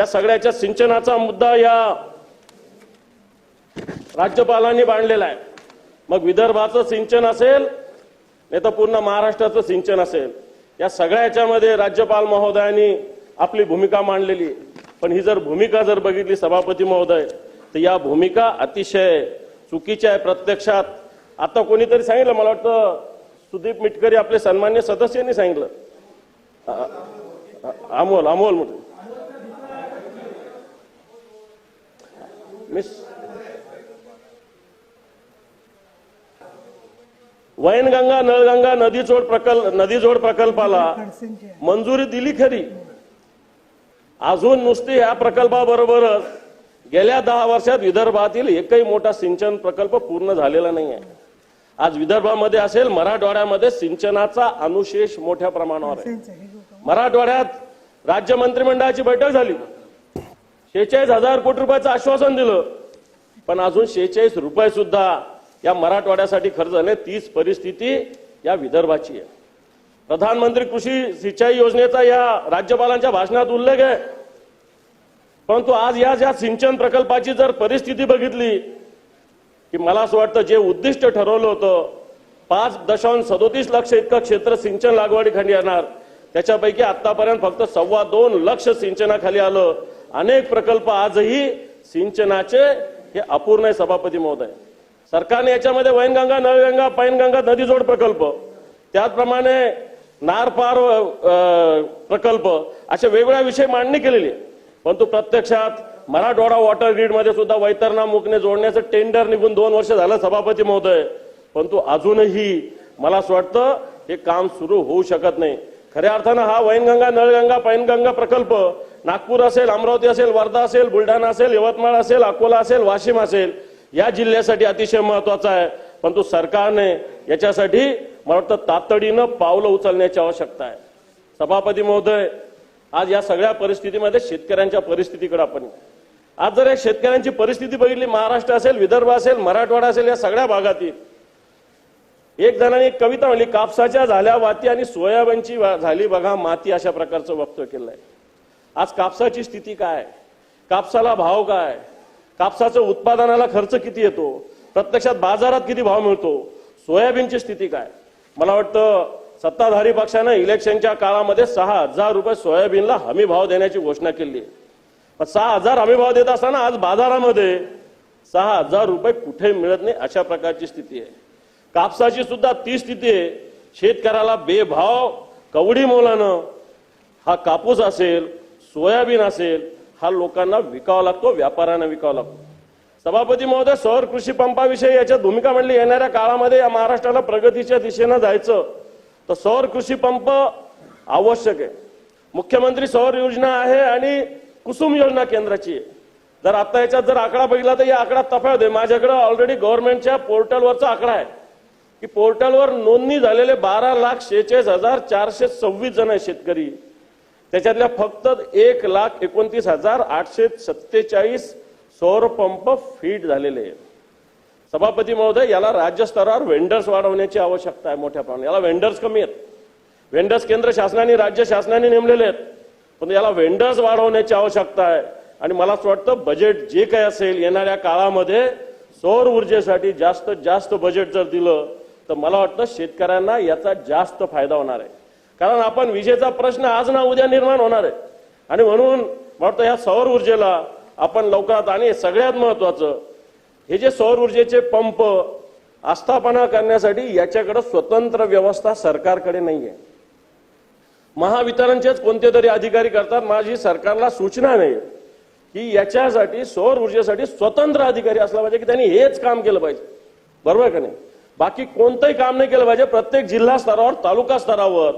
या सगळ्याच्या सिंचनाचा मुद्दा या राज्यपालांनी मांडलेला आहे. मग विदर्भाचं सिंचन असेल नाही तर पूर्ण महाराष्ट्राचं सिंचन असेल या सगळ्या याच्यामध्ये राज्यपाल महोदयांनी आपली भूमिका मांडलेली पण ही जर भूमिका जर बघितली सभापती महोदय तर या भूमिका अतिशय चुकीच्या आहे प्रत्यक्षात. आता कोणीतरी सांगितलं मला वाटतं सुदीप मिटकरी आपले सन्मान्य सदस्यांनी सांगितलं. अमोल अमोल म्हणून. मिस। वैनगंगा नळगंगा नदी जोड प्रकल्प नदी जोड प्रकल्पाला मंजुरी दिली खरी. अजून नुसती या प्रकल्पाबरोबरच गेल्या दहा वर्षात विदर्भातील एकही मोठा सिंचन प्रकल्प पूर्ण झालेला नाही आहे आज विदर्भामध्ये असेल मराठवाड्यामध्ये सिंचनाचा अनुशेष मोठ्या प्रमाणावर आहे. मराठवाड्यात राज्य मंत्रिमंडळाची बैठक झाली. शेहेचाळीस हजार कोटी रुपयाचं आश्वासन दिलं. पण अजून शेहेचाळीस रुपये सुद्धा या मराठवाड्यासाठी खर्च झाले. तीच परिस्थिती या विदर्भाची आहे. प्रधानमंत्री कृषी सिंचाई योजनेचा या राज्यपालांच्या भाषणात उल्लेख आहे. परंतु आज या ज्या सिंचन प्रकल्पाची जर परिस्थिती बघितली की मला असं वाटतं जे उद्दिष्ट ठरवलं होतं पाच दशांश सदोतीस लक्ष इतकं क्षेत्र सिंचन लागवडीखाली येणार. त्याच्यापैकी आतापर्यंत फक्त सव्वा दोन लक्ष सिंचनाखाली आलं. अनेक प्रकल्प आजही सिंचनाचे हे अपूर्ण आहे सभापती महोदय. सरकारने याच्यामध्ये वैनगंगा नळगंगा पैनगंगा नदी जोड प्रकल्प त्याचप्रमाणे नारपार प्रकल्प अशा वेगवेगळ्या विषय मांडणी केलेली आहे. परंतु प्रत्यक्षात मराठवाडा वॉटर ग्रीडमध्ये सुद्धा वैतरणा मुकणे जोडण्याचं टेंडर निघून दोन वर्ष झालं सभापती महोदय. परंतु अजूनही मला असं वाटतं हे काम सुरू होऊ शकत नाही. खऱ्या अर्थानं हा वैनगंगा नळगंगा पैनगंगा प्रकल्प नागपूर असेल अमरावती असेल वर्धा असेल बुलढाणा असेल यवतमाळ असेल अकोला असेल वाशिम असेल या जिल्ह्यासाठी अतिशय महत्त्वाचा आहे. परंतु सरकारने याच्यासाठी मला वाटतं तातडीनं पावलं उचलण्याची आवश्यकता आहे. सभापती महोदय आज या सगळ्या परिस्थितीमध्ये शेतकऱ्यांच्या परिस्थितीकडे आपण आज जर या शेतकऱ्यांची परिस्थिती बघितली महाराष्ट्र असेल विदर्भ असेल मराठवाडा असेल या सगळ्या भागातील एक जणांनी एक कविता म्हणली कापसाच्या झाल्या वाती आणि सोयाबीनची झाली बघा माती अशा प्रकारचं वक्तव्य केलंय. आज कापसाची स्थिती काय? कापसाला भाव काय? कापसाचं उत्पादनाला खर्च किती येतो? प्रत्यक्षात बाजारात किती भाव मिळतो? सोयाबीनची स्थिती काय? मला वाटतं सत्ताधारी पक्षानं इलेक्शनच्या काळामध्ये सहा हजार रुपये सोयाबीनला हमी भाव देण्याची घोषणा केली. आहे पण सहा हजार हमी भाव देत असताना आज बाजारामध्ये सहा हजार रुपये कुठे मिळत नाही अशा प्रकारची स्थिती आहे. कापसाची सुद्धा ती स्थिती आहे शेतकऱ्याला बेभाव कवडी मोलानं हा कापूस असेल सोयाबीन असेल हा लोकांना विकावा लागतो व्यापाऱ्यांना विकावा लागतो. सभापती महोदय सौर कृषी पंपाविषयी याच्या भूमिका म्हणली येणाऱ्या काळामध्ये या महाराष्ट्राला प्रगतीच्या दिशेनं जायचं. तर सौर कृषी पंप आवश्यक आहे. मुख्यमंत्री सौर योजना आहे आणि कुसुम योजना केंद्राची आहे. जर आता याच्यात जर आकडा बघितला तर या आकडा तफावत आहे. माझ्याकडे ऑलरेडी गव्हर्नमेंटच्या पोर्टलवरचा आकडा आहे. की पोर्टलवर नोंदणी झालेले बारा लाख शेहेचाळीस हजार चारशे सव्वीस जण आहे शेतकरी. त्याच्यातल्या फक्त एक लाख एकोणतीस हजार आठशे सत्तेचाळीस सौर पंप फीट झालेले आहेत. सभापती महोदय याला राज्य स्तरावर वेंडर्स वाढवण्याची आवश्यकता आहे मोठ्या प्रमाणात. याला वेंडर्स कमी आहेत. वेंडर्स केंद्र शासनाने राज्य शासनाने नेमलेले आहेत. पण याला वेंडर्स वाढवण्याची आवश्यकता आहे. आणि मला असं वाटतं बजेट जे काही असेल येणाऱ्या काळामध्ये सौर ऊर्जेसाठी जास्त जास्त बजेट जर दिलं तर मला वाटतं शेतकऱ्यांना याचा जास्त फायदा होणार आहे. कारण आपण विजेचा प्रश्न आज ना उद्या निर्माण होणार आहे. आणि म्हणून वाटतं ह्या सौर ऊर्जेला आपण लवकरात आणि सगळ्यात महत्वाचं हे जे सौर ऊर्जेचे पंप आस्थापना करण्यासाठी याच्याकडे स्वतंत्र व्यवस्था सरकारकडे नाही आहे महावितरणचेच कोणते तरी अधिकारी करतात माझी सरकारला सूचना नाही. की याच्यासाठी सौर ऊर्जेसाठी स्वतंत्र अधिकारी असला पाहिजे की त्यांनी हेच काम केलं पाहिजे. बरोबर का नाही? बाकी कोणतंही काम नाही केलं पाहिजे. प्रत्येक जिल्हा स्तरावर तालुका स्तरावर.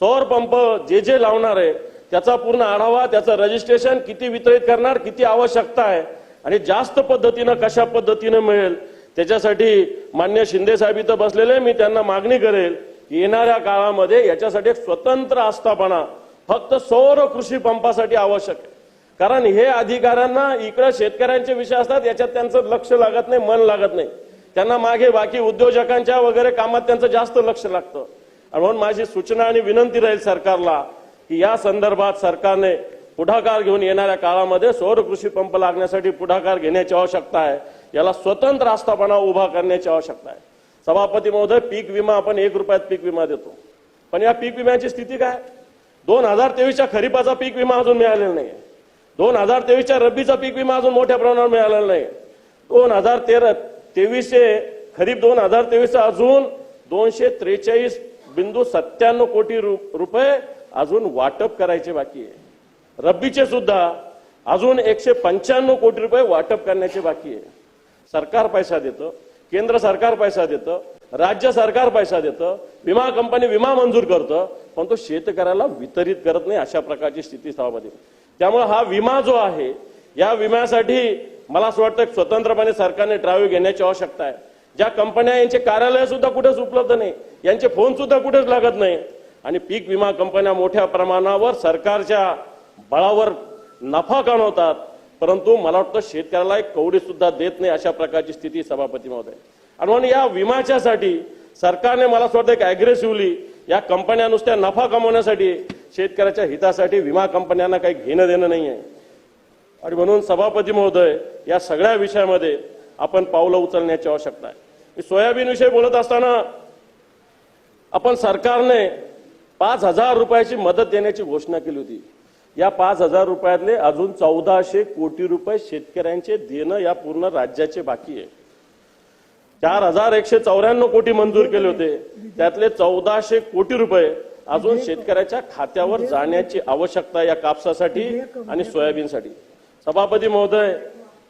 सौर पंप जे जे लावणार आहे त्याचा पूर्ण आढावा त्याचं रजिस्ट्रेशन किती वितरित करणार किती आवश्यकता आहे आणि जास्त पद्धतीनं कशा पद्धतीनं मिळेल त्याच्यासाठी मान्य शिंदे साहेब इथं बसलेले मी त्यांना मागणी करेल येणाऱ्या काळामध्ये याच्यासाठी एक स्वतंत्र आस्थापना फक्त सौर कृषी पंपासाठी आवश्यक आहे. कारण हे अधिकाऱ्यांना इकडे शेतकऱ्यांचे विषय असतात याच्यात त्यांचं लक्ष लागत नाही मन लागत नाही. त्यांना मागे बाकी उद्योजकांच्या वगैरे कामात त्यांचं जास्त लक्ष लागतं. म्हणून माझी सूचना आणि विनंती राहील सरकारला की या संदर्भात सरकारने पुढाकार घेऊन येणाऱ्या काळामध्ये सौर कृषी पंप लागण्यासाठी पुढाकार घेण्याची आवश्यकता आहे. याला स्वतंत्र आस्थापना उभा करण्याची आवश्यकता आहे. सभापती महोदय पीक विमा आपण एक रुपयात पीक विमा देतो. पण या पीक विम्याची स्थिती काय? दोन हजार तेवीसच्या खरीपाचा पीक विमा अजून मिळालेला नाही दोन हजार तेवीसच्या रब्बीचा पीक विमा अजून मोठ्या प्रमाणावर मिळालेला नाही दोन हजार तेरा तेवीसशे खरीप दोन हजार तेवीसचा अजून दोनशे त्रेचाळीस बिंदू सत्त्याण्णव कोटी रु- रुपये अजून वाटप करायचे बाकी आहे. रब्बीचे सुद्धा अजून एकशे पंच्याण्णव कोटी रुपये वाटप करण्याचे बाकी आहे. सरकार पैसा देतं केंद्र सरकार पैसा देतं राज्य सरकार पैसा देतं विमा कंपनी विमा मंजूर करतं पण तो शेतकऱ्याला वितरित करत नाही अशा प्रकारची स्थिती त्यामुळे हा विमा जो आहे या विम्यासाठी मला असं वाटतं स्वतंत्रपणे सरकारने ट्रॅव्हल घेण्याची आवश्यकता आहे. ज्या कंपन्या यांचे कार्यालय सुद्धा कुठेच उपलब्ध नाही यांचे फोन सुद्धा कुठेच लागत नाही. आणि पीक विमा कंपन्या मोठ्या प्रमाणावर सरकारच्या बळावर नफा कमवतात. परंतु मला वाटतं शेतकऱ्याला एक कवडी सुद्धा देत नाही अशा प्रकारची स्थिती सभापती महोदय. आणि म्हणून या विम्याच्यासाठी सरकारने मला असं वाटतं एक अग्रेसिव्हली या कंपन्या नुसत्या नफा कमवण्यासाठी शेतकऱ्याच्या हितासाठी विमा कंपन्यांना काही घेणं देणं नाही आहे आणि म्हणून सभापती महोदय या सगळ्या विषयामध्ये आपण पावलं उचलण्याची आवश्यकता आहे. मी सोयाबीन विषयी बोलत असताना आपण सरकारने पाच हजार रुपयाची मदत देण्याची घोषणा केली होती. या पाच हजार रुपयातले अजून चौदाशे कोटी रुपये शेतकऱ्यांचे देणं या पूर्ण राज्याचे बाकी आहे. चार हजार एकशे चौऱ्याण्णव कोटी मंजूर केले होते. त्यातले चौदाशे कोटी रुपये अजून शेतकऱ्याच्या खात्यावर जाण्याची आवश्यकता या कापसासाठी आणि सोयाबीनसाठी. सभापती महोदय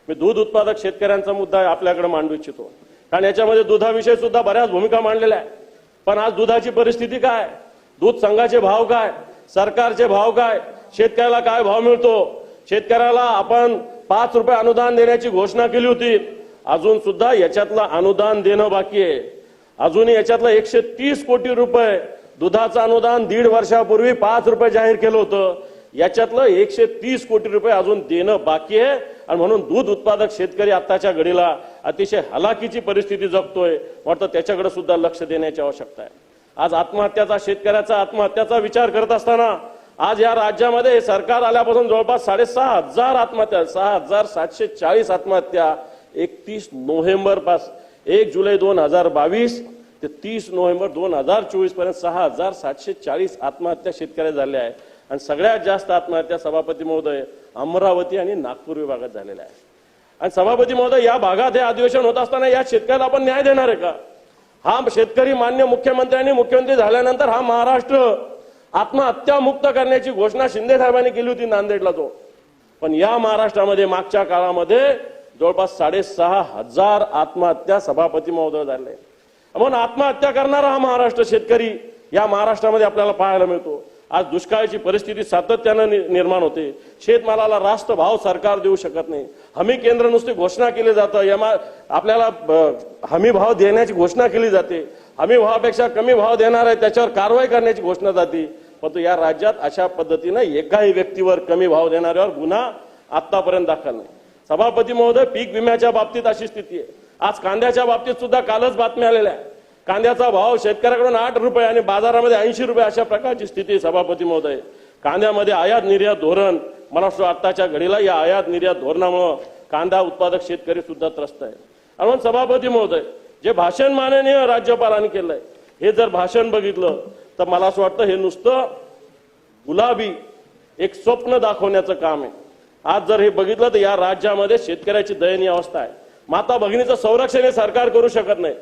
मी दूध उत्पादक शेतकऱ्यांचा मुद्दा आपल्याकडे मांडू इच्छितो. कारण याच्यामध्ये दुधाविषयी सुद्धा बऱ्याच भूमिका मांडलेल्या आहे पण आज दुधाची परिस्थिती काय? दूध संघाचे भाव काय? सरकारचे भाव काय? शेतकऱ्याला काय भाव मिळतो? शेतकऱ्याला आपण पाच रुपये अनुदान देण्याची घोषणा केली होती. अजून सुद्धा याच्यातलं अनुदान देणं बाकी आहे. अजूनही याच्यातलं एकशे तीस कोटी रुपये दुधाचं अनुदान दीड वर्षापूर्वी पाच रुपये जाहीर केलं होतं. याच्यातलं एकशे तीस कोटी रुपये अजून देणं बाकी आहे. आणि म्हणून दूध उत्पादक शेतकरी आताच्या घडीला अतिशय हलाखीची परिस्थिती जगतोय वाटतं त्याच्याकडे सुद्धा लक्ष देण्याची आवश्यकता आहे. आज आत्महत्याचा शेतकऱ्याचा आत्महत्याचा विचार करत असताना आज या राज्यामध्ये सरकार आल्यापासून जवळपास साडेसहा हजार आत्महत्या सहा हजार सातशे चाळीस आत्महत्या एकतीस नोव्हेंबर पास एक जुलै दोन हजार बावीस ते तीस नोव्हेंबर दोन हजार चोवीसपर्यंत सहा हजार सातशे चाळीस आत्महत्या शेतकऱ्या झाल्या आहेत. आणि सगळ्यात जास्त आत्महत्या सभापती महोदय अमरावती आणि नागपूर विभागात झालेल्या आहे आणि सभापती महोदय या भागात हे अधिवेशन होत असताना या शेतकऱ्याला आपण न्याय देणार आहे का? हा शेतकरी मान्य मुख्यमंत्र्यांनी मुख्यमंत्री झाल्यानंतर हा महाराष्ट्र आत्महत्या मुक्त करण्याची घोषणा शिंदे साहेबांनी केली होती नांदेडला तो. पण या महाराष्ट्रामध्ये मागच्या काळामध्ये जवळपास साडेसहा हजार आत्महत्या सभापती महोदय झाले. म्हणून आत्महत्या करणारा हा महाराष्ट्र शेतकरी या महाराष्ट्रामध्ये आपल्याला पाहायला मिळतो. आज दुष्काळाची परिस्थिती सातत्यानं नि- निर्माण होते. शेतमालाला रास्त भाव सरकार देऊ शकत नाही. हमी केंद्र नुसती घोषणा केली जातं. यमा आपल्याला हमी भाव देण्याची घोषणा केली जाते. हमी भावापेक्षा कमी भाव देणार आहे त्याच्यावर कारवाई करण्याची घोषणा जाते. परंतु या राज्यात अशा पद्धतीनं एकाही व्यक्तीवर कमी भाव देणाऱ्यावर गुन्हा आतापर्यंत दाखल नाही. सभापती महोदय पीक विम्याच्या बाबतीत अशी स्थिती आहे. आज कांद्याच्या बाबतीत सुद्धा कालच बातम्या आलेल्या आहे कांद्याचा भाव शेतकऱ्याकडून आठ रुपये आणि बाजारामध्ये ऐंशी रुपये अशा प्रकारची स्थिती सभापती महोदय. कांद्यामध्ये आयात निर्यात धोरण मला वाटतं आत्ताच्या घडीला या आयात निर्यात धोरणामुळं कांदा उत्पादक शेतकरी सुद्धा त्रस्त आहे म्हणून सभापती महोदय जे भाषण माननीय राज्यपालांनी केलंय हे जर भाषण बघितलं तर मला असं वाटतं हे नुसतं गुलाबी एक स्वप्न दाखवण्याचं काम आहे. आज जर हे बघितलं तर या राज्यामध्ये शेतकऱ्याची दयनीय अवस्था आहे. माता भगिनीचं संरक्षण हे सरकार करू शकत नाही.